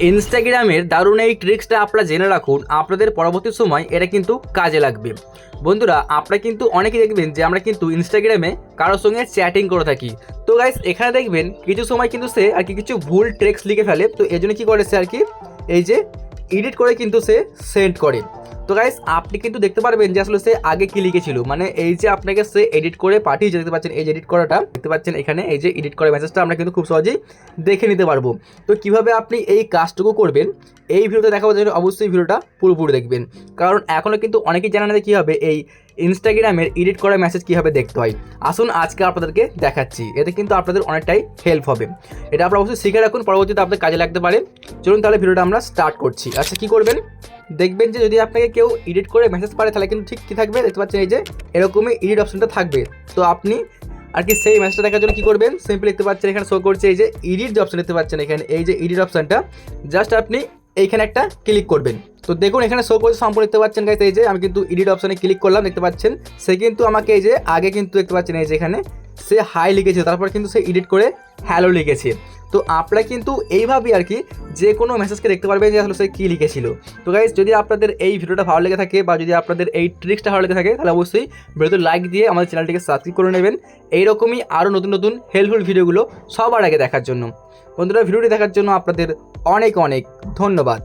ইনস্টাগ্রামের দারুণ এই ট্রিক্সটা আপনারা জেনে রাখুন, আপনাদের পরবর্তী সময় এটা কিন্তু কাজে লাগবে। বন্ধুরা, আপনারা কিন্তু অনেকে দেখবেন যে আমরা কিন্তু ইনস্টাগ্রামে কারোর সঙ্গে চ্যাটিং করে থাকি। তো গাইস এখানে দেখবেন কিছু সময় কিন্তু সে আর কি কিছু ভুল ট্রেক্স লিখে ফেলে, তো এই জন্য কী করে সে আর কি, এই যে এডিট করে কিন্তু সে সেন্ড করে। তো গাইস আপনি কিন্তু দেখতে পারবেন যে আসলে সে আগে কি লিখেছিল। মানে এই যে আপনাকে সে এডিট করে পাঠিয়েছে, দেখতে পাচ্ছেন এই যে এডিট করাটা, দেখতে পাচ্ছেন এখানে এই যে এডিট করা মেসেজটা আমরা কিন্তু খুব সহজেই দেখে নিতে পারব। তো কীভাবে আপনি এই কাজটুকু করবেন, এই ভিডিওতে দেখাবো অবশ্যই ভিডিওটা পুরোপুরি দেখবেন। কারণ এখনও কিন্তু অনেকেই জানা না যে হবে, এই ইনস্টাগ্রামের এডিট করা মেসেজ কীভাবে দেখতে হয়? আসুন আজকে আপনাদেরকে দেখাচ্ছি। এতে কিন্তু আপনাদের অনেকটাই হেল্প হবে। এটা আপনারা অবশ্যই শিখে রাখুন, পরবর্তীতে আপনাদের কাজে লাগতে পারে। চলুন তাহলে ভিডিওটা আমরা স্টার্ট করছি। আচ্ছা কী করবেন? দেখবেন যে যদি আপনাকে কেউ এডিট করে মেসেজ পারে, তাহলে কিন্তু ঠিক কী থাকবে? দেখতে পাচ্ছেন এই যে, এরকমই এডিট অপশনটা থাকবে। তো আপনি আর কি সেই মেসেজটা দেখার জন্য কী করবেন? সিম্পলি দেখতে পাচ্ছেন এখানে শো করছে এই যে এডিট যে অপশন দেখতে পাচ্ছেন এখানে, এই যে এডিট অপশনটা জাস্ট আপনি এইখানে একটা ক্লিক করবেন। তো দেখুন, এখানে শো করছে সম্পূর্ণ দেখতে পাচ্ছেন গাইতে এই যে আমি কিন্তু এডিট অপশনে ক্লিক করলাম, দেখতে পাচ্ছেন? সে কিন্তু আমাকে এই যে আগে কিন্তু দেখতে পাচ্ছেন, এই যে এখানে সে হাই লিখেছে, তারপর কিন্তু সে এডিট করে হ্যালো লিখেছে। তো আপনারা কিন্তু এইভাবেই আর কি যে কোনো মেসেজকে দেখতে পারবেন যে আসলে সে কী লিখেছিল। তো গাইজ যদি আপনাদের এই ভিডিওটা ভালো লেগে থাকে বা যদি আপনাদের এই ট্রিক্সটা ভালো লেগে থাকে, তাহলে অবশ্যই ভিডিওতে লাইক দিয়ে আমাদের চ্যানেলটিকে সাবস্ক্রাইব করে নেবেন। এইরকমই আরও নতুন নতুন হেল্পফুল ভিডিওগুলো সবার আগে দেখার জন্য। বন্ধুরা, ভিডিওটি দেখার জন্য আপনাদের অনেক অনেক ধন্যবাদ।